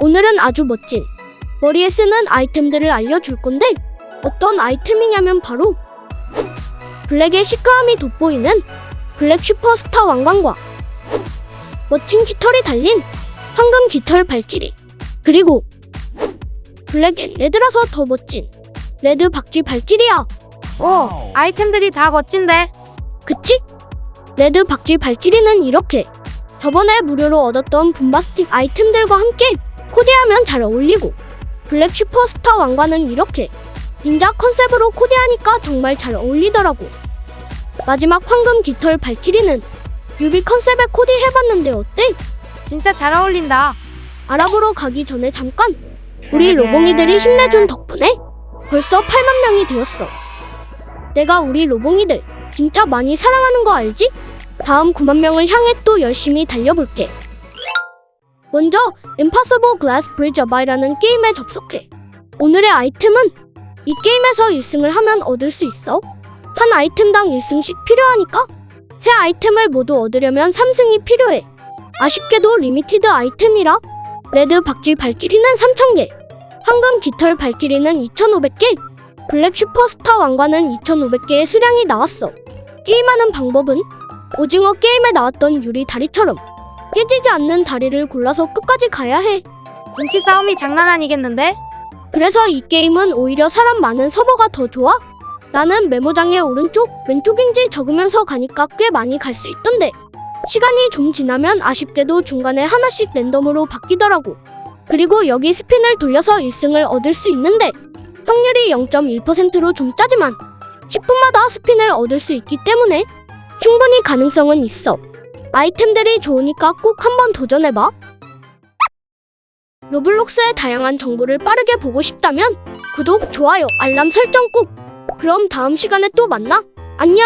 오늘은 아주 멋진 머리에 쓰는 아이템들을 알려줄 건데 어떤 아이템이냐면 바로 블랙의 시크함이 돋보이는 블랙 슈퍼스타 왕관과 멋진 깃털이 달린 황금 깃털 발길이 그리고 블랙 레드라서 더 멋진 레드 박쥐 발길이야 오, 아이템들이 다 멋진데. 그치? 레드 박쥐 발길이는 이렇게 저번에 무료로 얻었던 분바스틱 아이템들과 함께 코디하면 잘 어울리고 블랙 슈퍼스타 왕관은 이렇게 닌자 컨셉으로 코디하니까 정말 잘 어울리더라고 마지막 황금 깃털 발길이는 유비 컨셉에 코디해봤는데 어때? 진짜 잘 어울린다. 알아보러 가기 전에 잠깐 우리 로봉이들이 힘내준 덕분에 벌써 8만 명이 되었어. 내가 우리 로봉이들 진짜 많이 사랑하는 거 알지? 다음 9만 명을 향해 또 열심히 달려볼게. 먼저 임파서블 글라스 브리지 어바이라는 게임에 접속해. 오늘의 아이템은 이 게임에서 1승을 하면 얻을 수 있어. 한 아이템당 1승씩 필요하니까 새 아이템을 모두 얻으려면 3승이 필요해. 아쉽게도 리미티드 아이템이라 레드 박쥐 발길이는 3,000개, 황금 깃털 발길이는 2,500개, 블랙 슈퍼스타 왕관은 2,500개의 수량이 나왔어. 게임하는 방법은 오징어 게임에 나왔던 유리 다리처럼 깨지지 않는 다리를 골라서 끝까지 가야 해. 눈치 싸움이 장난 아니겠는데? 그래서 이 게임은 오히려 사람 많은 서버가 더 좋아. 나는 메모장의 오른쪽, 왼쪽인지 적으면서 가니까 꽤 많이 갈 수 있던데. 시간이 좀 지나면 아쉽게도 중간에 하나씩 랜덤으로 바뀌더라고. 그리고 여기 스핀을 돌려서 1승을 얻을 수 있는데 확률이 0.1%로 좀 짜지만 10분마다 스핀을 얻을 수 있기 때문에 충분히 가능성은 있어. 아이템들이 좋으니까 꼭 한번 도전해봐. 로블록스의 다양한 정보를 빠르게 보고 싶다면 구독, 좋아요, 알람 설정 꾹! 그럼 다음 시간에 또 만나. 안녕!